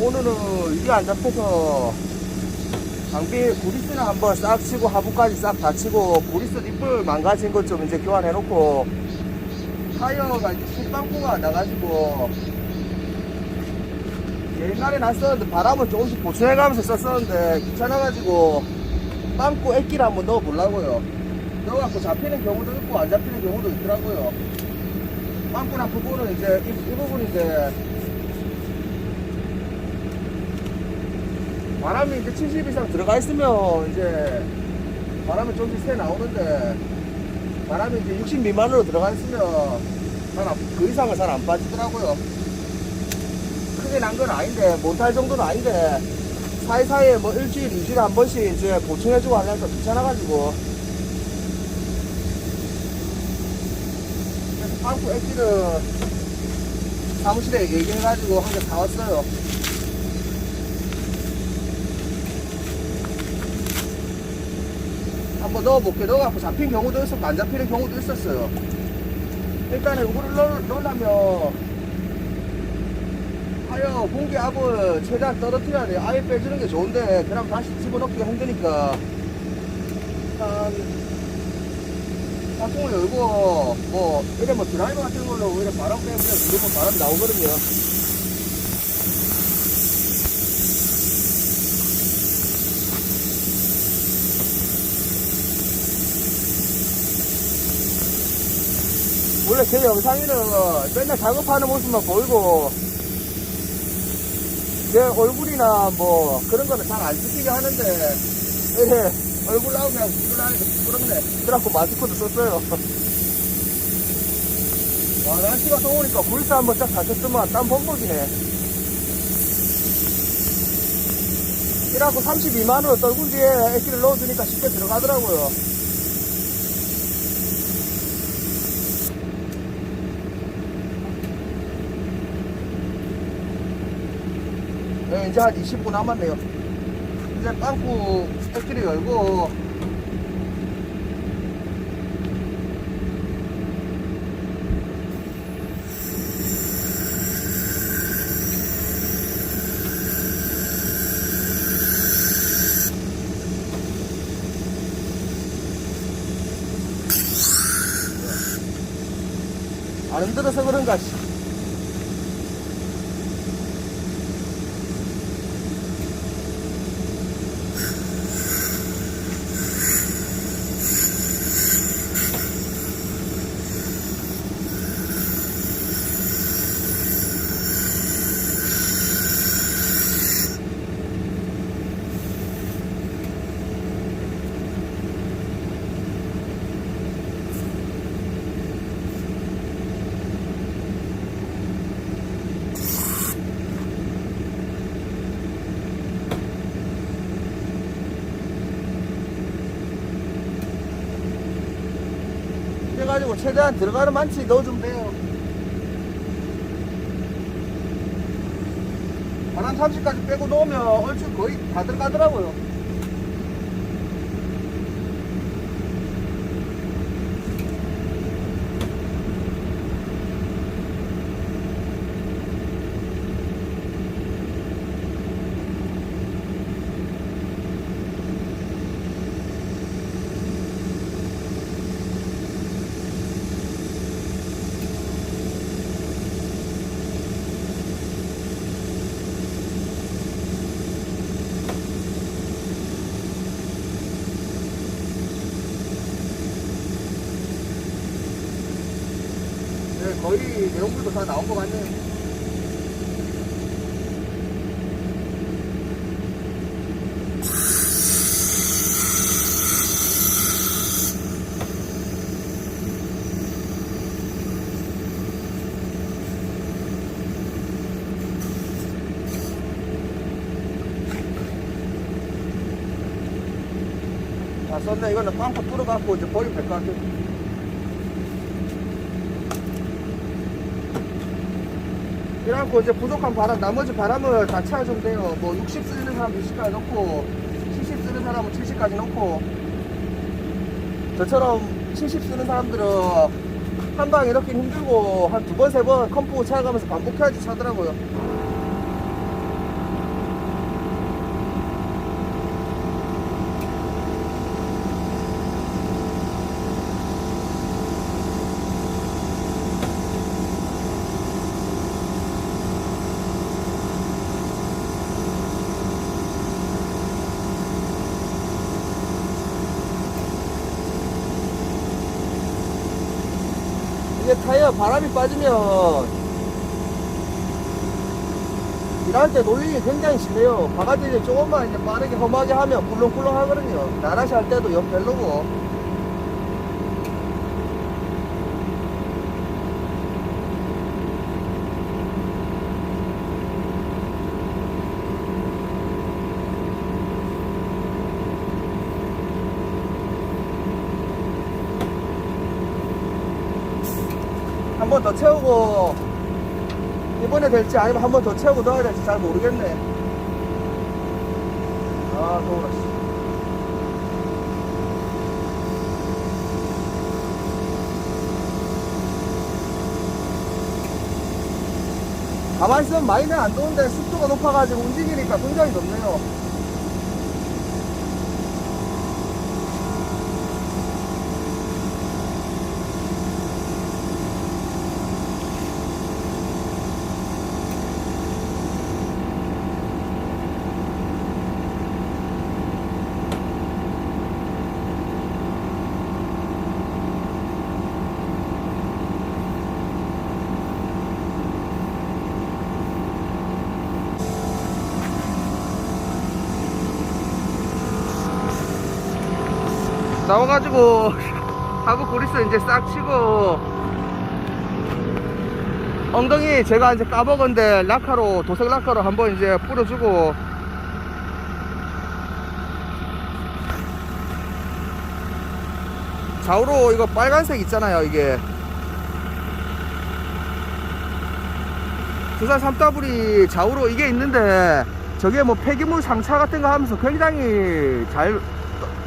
오늘은 이게 안 잡혀서 장비 구리스는 한번 싹 치고 하부까지 싹 다 치고 구리스 뒷불 망가진 것 좀 이제 교환해 놓고 타이어가 이제 실방구가 나가지고 옛날에 났었는데 바람을 조금씩 보충해가면서 썼었는데 귀찮아가지고 빵꾸 액기를 한번 넣어보려고요. 넣어갖고 잡히는 경우도 있고 안 잡히는 경우도 있더라고요. 빵꾸나 부분은 이제 이, 이 부분인데 바람이 이제 70 이상 들어가 있으면 이제 바람이 조금씩 새 나오는데 바람이 이제 60 미만으로 들어가 있으면 그 이상은 잘 안 빠지더라고요. 크게 난 건 아닌데 몬탈 정도는 아닌데 사이사이에 뭐 일주일, 이주일에 한 번씩 이제 보충해주고 하려니까 귀찮아가지고 그래서 빵꾸 엑기를 사무실에 얘기해가지고 한 개 사왔어요. 한번 넣어볼게. 넣어갖고 잡힌 경우도 있었고 안 잡히는 경우도 있었어요. 일단은 이거를 넣, 넣으려면 타이어 공기압을 최대한 떨어뜨려야 돼. 아예 빼주는 게 좋은데 그럼 다시 집어넣기가 힘드니까 일단 짝꿍을 열고 뭐 이래 뭐 드라이버 같은 걸로 오히려 바람 빼면 누르면 바람이 나오거든요. 원래 제 영상에는 맨날 작업하는 모습만 보이고 제 얼굴이나 뭐 그런 거는 잘 안 찍히게 하는데 이래 얼굴 나오면 그냥 찍으려니까 부끄럽네. 그래갖고 마스크도 썼어요. 와 날씨가 더우니까 불사 한번 쫙 다쳤더만 땀 범벅이네. 이래갖고 32만원 떨군 뒤에 액기를 넣어주니까 쉽게 들어가더라고요 네, 이제 한 20분 남았네요. 이제 빵꾸 액기를 열고 안 흔들어서 그런가 씨. 그래가지고 최대한 들어가는 만치 넣어주면 돼요. 바람 30까지 빼고 넣으면 얼추 거의 다 들어가더라고요. 네, 거의 내용물도 다 나온 것 같네요. 다 썼네. 이거는 빵꾸 뚫어갖고 이제 버리면 될 것 같아요. 이래갖고 이제 부족한 바람, 나머지 바람을 다 채워주면 돼요. 뭐 60 쓰는 사람 60까지 넣고, 70 쓰는 사람은 70까지 넣고, 저처럼 70 쓰는 사람들은 한 방에 넣긴 힘들고, 한 두 번, 세 번 컴포 채워가면서 반복해야지 차더라고요. 바람이 빠지면 때 놀림이 굉장히 심해요. 바가지를 조금만 이제 빠르게 험하게 하면 꿀렁꿀렁 하거든요. 나라시 할 때도 역 별로고. 한 번 더 채우고 이번에 될지 아니면 한 번 더 채우고 넣어야 될지 잘 모르겠네. 아, 더워라. 씨. 가만히 있으면 많이는 안 더운데 습도가 높아가지고 움직이니까 굉장히 덥네요. 나와가지고 하부 고리스 이제 싹 치고. 엉덩이 제가 이제 까먹은데 라카로 도색 라카로 한번 이제 뿌려주고. 좌우로 이거 빨간색 있잖아요 이게. 두산 삼다불이 좌우로 이게 있는데 저게 뭐 폐기물 상차 같은 거 하면서 굉장히 잘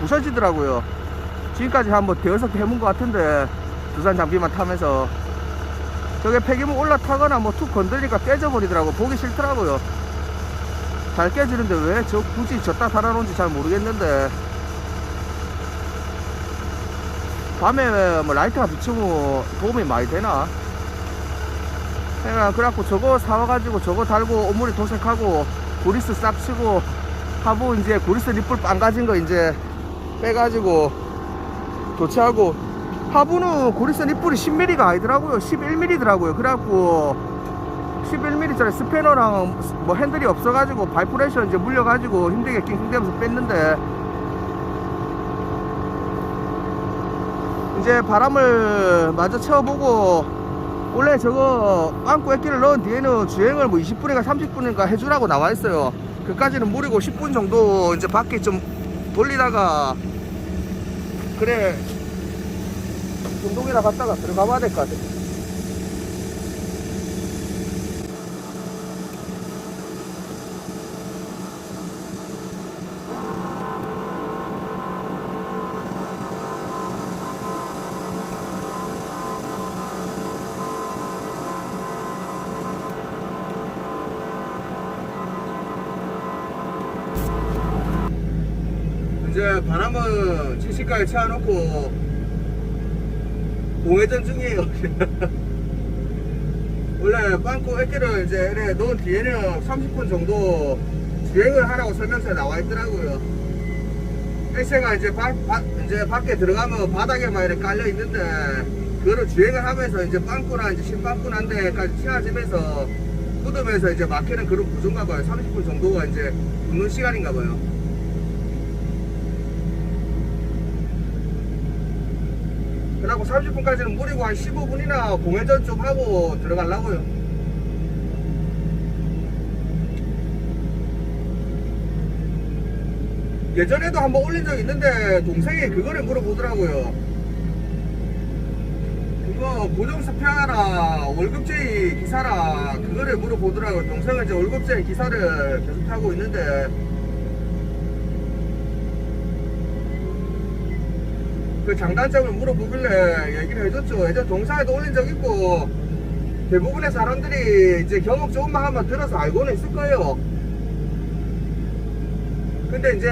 부서지더라고요 지금까지 한번 대여섯 개 해본 것 같은데 두산 장비만 타면서 저게 폐기물 올라타거나 뭐 툭 건드리니까 깨져버리더라고. 보기 싫더라고요. 잘 깨지는데 왜 저 굳이 저따 달아놓은지 잘 모르겠는데. 밤에 뭐 라이트가 비추면 도움이 많이 되나? 그래갖고 저거 사와가지고 저거 달고 오므리 도색하고 고리스 싹 치고 하부 이제 고리스 리플 빵가진 거 이제 빼가지고 교체하고 하부는 고리스 리플이 10mm가 아니더라고요. 11mm더라고요. 그래갖고 11mm짜리 스패너랑 뭐 핸들이 없어가지고 바이프레셔 이제 물려가지고 힘들게 낑낑대면서 뺐는데 이제 바람을 마저 채워보고 원래 저거 안고 액기를 넣은 뒤에는 주행을 뭐 20분인가 30분인가 해주라고 나와 있어요. 그까지는 무리고 10분 정도 이제 밖에 좀 돌리다가 그래. 운동이나 갔다가 들어가 봐야 될 것 같아 이제 바람은 70까지 채워놓고 공회전 중이에요. 원래 빵꾸 액기를 이제 이래 넣은 뒤에는 30분 정도 주행을 하라고 설명서에 나와 있더라고요. 액세가 이제 바, 바- 이제 밖에 들어가면 바닥에만 이렇게 깔려 있는데 그거를 주행을 하면서 이제 빵꾸나 이제 신빵꾸 난 데까지 치워지면서 묻으면서 이제 막히는 그런 구조인가 봐요. 30분 정도가 이제 붙는 시간인가 봐요. 그러고 30분까지는 무리고 한 15분이나 공회전 좀 하고 들어가려고요. 예전에도 한번 올린 적 있는데 동생이 그거를 물어보더라고요. 그거 고정 스페어라 월급제의 기사라 그거를 물어보더라고요. 동생은 이제 월급제의 기사를 계속 타고 있는데 그 장단점을 물어보길래 얘기를 해줬죠. 예전 동사에도 올린 적 있고 대부분의 사람들이 이제 경험 조금만 하면 들어서 알고는 있을 거예요. 근데 이제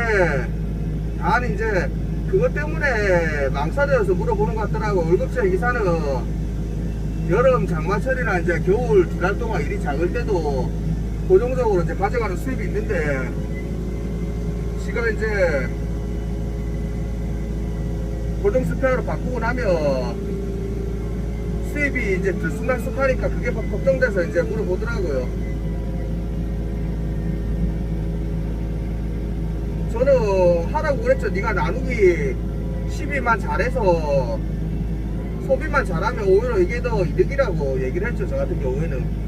단 이제 그것 때문에 망설여서 물어보는 것 같더라고. 월급제 기사는 여름 장마철이나 이제 겨울 두 달 동안 일이 작을 때도 고정적으로 이제 가져가는 수입이 있는데 지금 이제 고정 스페어로 바꾸고 나면 수입 수입이 이제 들쑥날쑥하니까 그게 막 걱정돼서 이제 물어보더라고요. 저는 하라고 그랬죠. 네가 나누기 12만 잘해서 소비만 잘하면 오히려 이게 더 이득이라고 얘기를 했죠. 저 같은 경우에는.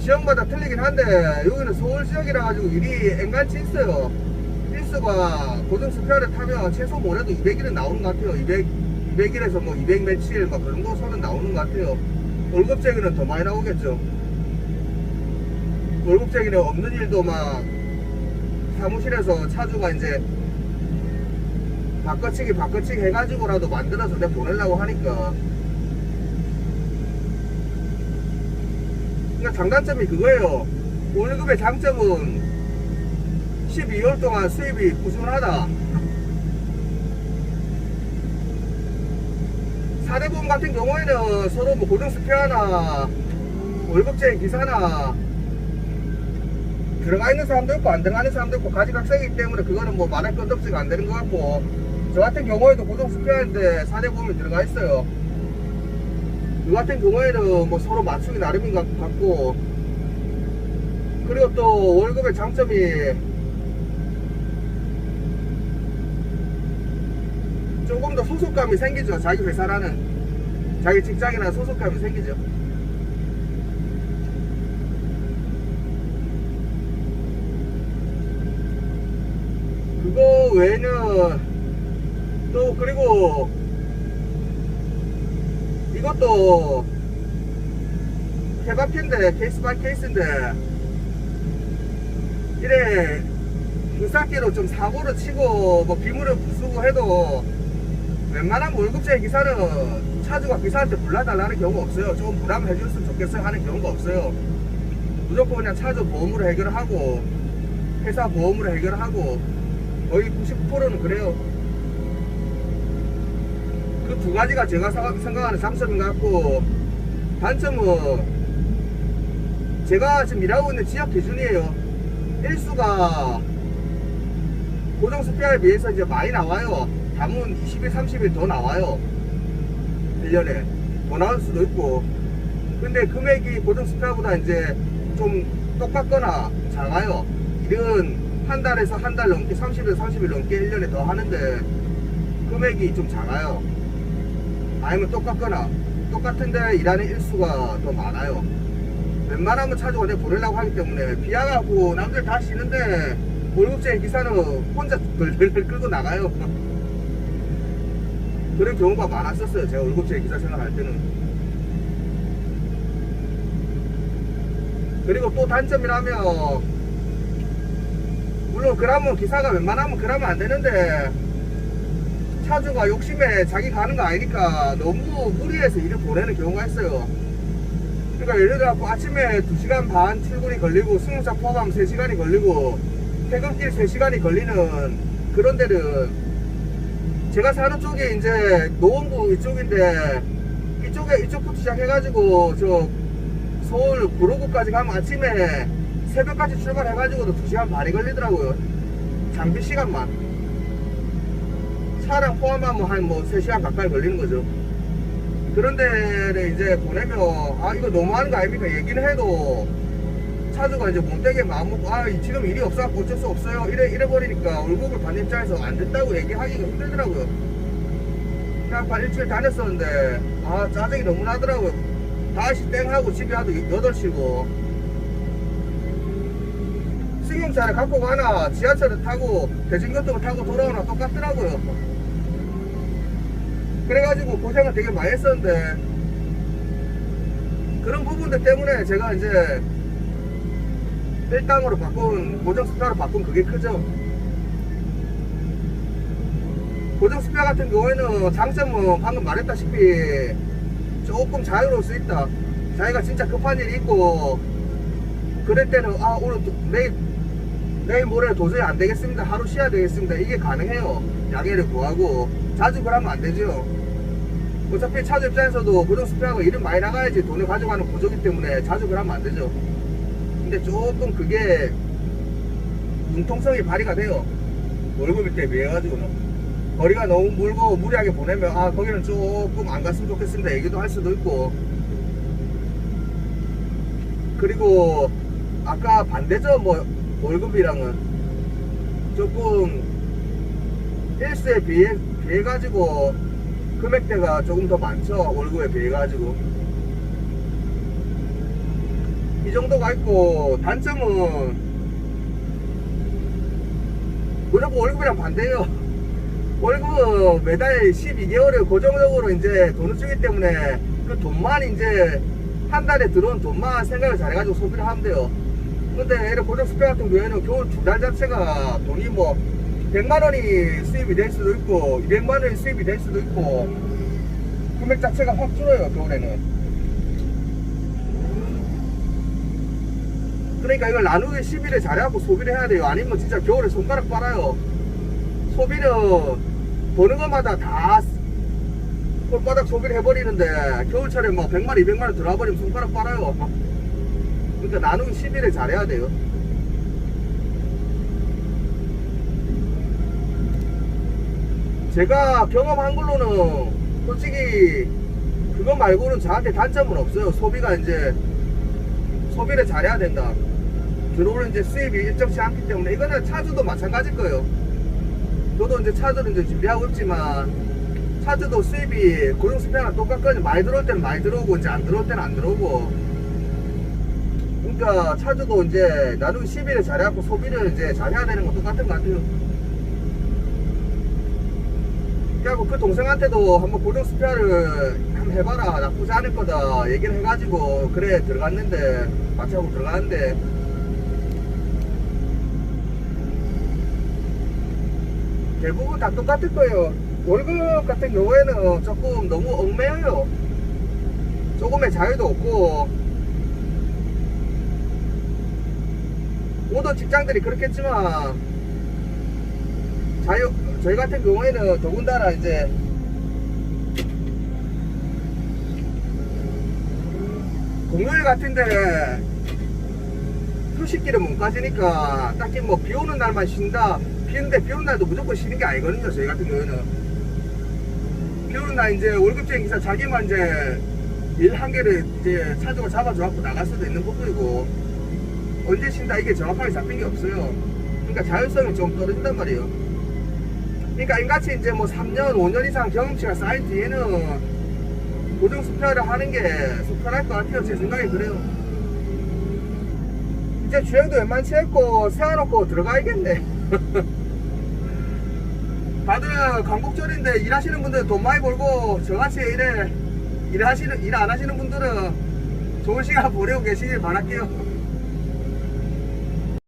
지역마다 틀리긴 한데 여기는 서울 지역이라 가지고 일이 앵간치 있어요. 필수가 고정 스페어를 타면 최소 뭐래도 200일은 나오는 것 같아요. 200, 200일에서 뭐 200 며칠 막 그런 거 선은 나오는 것 같아요. 월급쟁이는 더 많이 나오겠죠. 월급쟁이는 없는 일도 막 사무실에서 차주가 이제 바꿔치기 바꿔치기 해가지고라도 만들어서 내 보내려고 하니까 그러니까 장단점이 그거예요 월급의 장점은 12개월 동안 수입이 꾸준하다. 사대보험 같은 경우에는 서로 뭐 고정 스페어나 월급쟁이 기사나 들어가 있는 사람도 있고 안 들어가는 사람도 있고 가지각색이기 때문에 그거는 뭐 말할 건덕지가 안 되는 것 같고 저 같은 경우에도 고정 스페어인데 사대보험이 들어가 있어요. 그 같은 경우에는 뭐 서로 맞추기 나름인 것 같고 그리고 또 월급의 장점이 조금 더 소속감이 생기죠. 자기 회사라는 자기 직장이나 소속감이 생기죠. 그거 외에는 또 그리고 이것도 케바피인데 케이스 바이 케이스인데 이래 불삭기로 좀 사고를 치고 뭐 비물을 부수고 해도 웬만한 월급제 기사는 차주가 기사한테 불러달라는 경우가 없어요. 조금 부담해 줬으면 좋겠어요 하는 경우가 없어요. 무조건 그냥 차주 보험으로 해결하고 회사 보험으로 해결하고 거의 99%는 그래요. 그 두 가지가 제가 사- 생각하는 장점인 것 같고 단점은 제가 지금 일하고 있는 지역 기준이에요. 일수가 고정 스페어에 비해서 이제 많이 나와요 담은 20일 30일 더 나와요. 1년에. 더 나올 수도 있고. 근데 금액이 고정 스페어보다 이제 좀 똑같거나 작아요. 일은 한 달에서 한 달 넘게 30일 30일 넘게 1년에 더 하는데 금액이 좀 작아요. 아니면 똑같거나. 똑같은데 일하는 일수가 더 많아요. 웬만하면 차주가 내 보내려고 하기 때문에 비하가고 남들 다 쉬는데 월급제 기사는 혼자 덜덜덜 끌고 나가요 그런 경우가 많았었어요 제가 월급제 기사 생각할 때는 그리고 또 단점이라면 물론 그러면 기사가 웬만하면 그러면 안 되는데 차주가 욕심에 자기 가는 거 아니니까 너무 무리해서 일을 보내는 경우가 있어요. 그러니까 예를 들어 아침에 2시간 반 출근이 걸리고 승용차 포함 3시간이 걸리고 퇴근길 3시간이 걸리는 그런 데는 제가 사는 쪽이 이제 노원구 이쪽인데 이쪽에 이쪽부터 시작해가지고 저 서울 구로구까지 가면 아침에 새벽까지 출발해가지고도 2시간 반이 걸리더라고요. 장비 시간만. 차량 포함하면 한뭐 3시간 가까이 걸리는 거죠. 그런 데를 이제 보내면, 아, 이거 너무하는 거 아닙니까? 얘기는 해도, 차주가 이제 못되게 마음먹고, 아, 지금 일이 없어갖고 어쩔 수 없어요. 이래, 이래 버리니까 월급을 받는 입장에서 안 됐다고 얘기하기가 힘들더라고요. 그냥 한 일주일 다녔었는데, 아, 짜증이 너무 나더라고요. 다시 땡 하고 집에 와도 8시고, 승용차를 갖고 가나, 지하철을 타고, 대중교통을 타고 돌아오나 똑같더라고요. 그래가지고 고생을 되게 많이 했었는데 그런 부분들 때문에 제가 이제 일당으로 바꾼 고정 스페어로 바꾼 그게 크죠. 고정 스페어 같은 경우에는 장점은 방금 말했다시피 조금 자유로울 수 있다. 자기가 진짜 급한 일이 있고 그럴 때는 아 오늘 도- 내일 내일 모레 도저히 안 되겠습니다. 하루 쉬어야 되겠습니다. 이게 가능해요. 양해를 구하고 자주 그러면 안 되죠. 어차피 차주 입장에서도 고정 스페어가 일은 많이 나가야지 돈을 가져가는 구조기 때문에 자주 그러면 안 되죠. 근데 조금 그게 융통성이 발휘가 돼요. 월급일 때 비해 가지고는. 거리가 너무 멀고 무리하게 보내면 아 거기는 조금 안 갔으면 좋겠습니다. 얘기도 할 수도 있고. 그리고 아까 반대죠? 뭐 월급이랑은. 조금 일수에 비해 비해 가지고 금액대가 조금 더 많죠? 월급에 비해 가지고 이 정도가 있고 단점은 무조건 월급이랑 반대예요 월급은 매달 12개월을 고정적으로 이제 돈을 주기 때문에 그 돈만 이제 한 달에 들어온 돈만 생각을 잘해가지고 소비를 하면 돼요. 근데 이런 고정 스페 같은 경우에는 겨울 두 달 자체가 돈이 뭐 100만 원이 수입이 될 수도 있고 200만 원이 수입이 될 수도 있고 금액 자체가 확 줄어요 겨울에는. 그러니까 이걸 나누기 10일을 잘해갖고 소비를 해야 돼요. 아니면 진짜 겨울에 손가락 빨아요. 소비는 버는 것마다 다 손바닥 소비를 해버리는데 겨울철에 뭐 100만 200만 들어와 버리면 손가락 빨아요 그러니까 나누기 10일을 잘해야 돼요 제가 경험한 걸로는 솔직히 그거 말고는 저한테 단점은 없어요 소비가 이제 소비를 잘해야 된다 들어오는 이제 수입이 일정치 않기 때문에 이거는 차주도 마찬가지일 거예요 저도 이제 차주를 이제 준비하고 있지만 차주도 수입이 고용 스펙이랑 똑같거든요. 많이 들어올 때는 많이 들어오고 이제 안 들어올 때는 안 들어오고. 그러니까 차주도 이제 나누기 10일을 잘해갖고 소비를 이제 잘해야 되는 건 똑같은 것 같아요. 그래갖고 그 동생한테도 한번 고정 스페어를 한번 해봐라 나쁘지 않을 거다 얘기를 해가지고 그래 들어갔는데 마취하고 들어갔는데 대부분 다 똑같을 거예요. 월급 같은 경우에는 조금 너무 얽매여요. 조금의 자유도 없고, 모든 직장들이 그렇겠지만, 자유, 저희 같은 경우에는 더군다나 이제, 공휴일 같은데, 휴식기를 못 가지니까, 딱히 뭐 비 오는 날만 쉰다. 비 오는데 비 오는 날도 무조건 쉬는 게 아니거든요, 저희 같은 경우에는. 비 오는 날 이제 월급쟁이 기사 자기만 이제 일 한 개를 이제 차주가 잡아줘갖고 나갈 수도 있는 부분이고 언제 쉰다 이게 정확하게 잡힌 게 없어요. 그러니까 자율성이 좀 떨어진단 말이에요. 그러니까 인같이 이제 뭐 3년, 5년 이상 경험치가 쌓인 뒤에는 고정 스페어를 하는 게 속편할 것 같아요. 제 생각에 그래요. 이제 주행도 웬만치 했고 세워놓고 들어가야겠네. 다들 광복절인데 일하시는 분들 돈 많이 벌고 저같이 일에 일하시는 일 안 하시는 분들은 좋은 시간 보내고 계시길 바랄게요.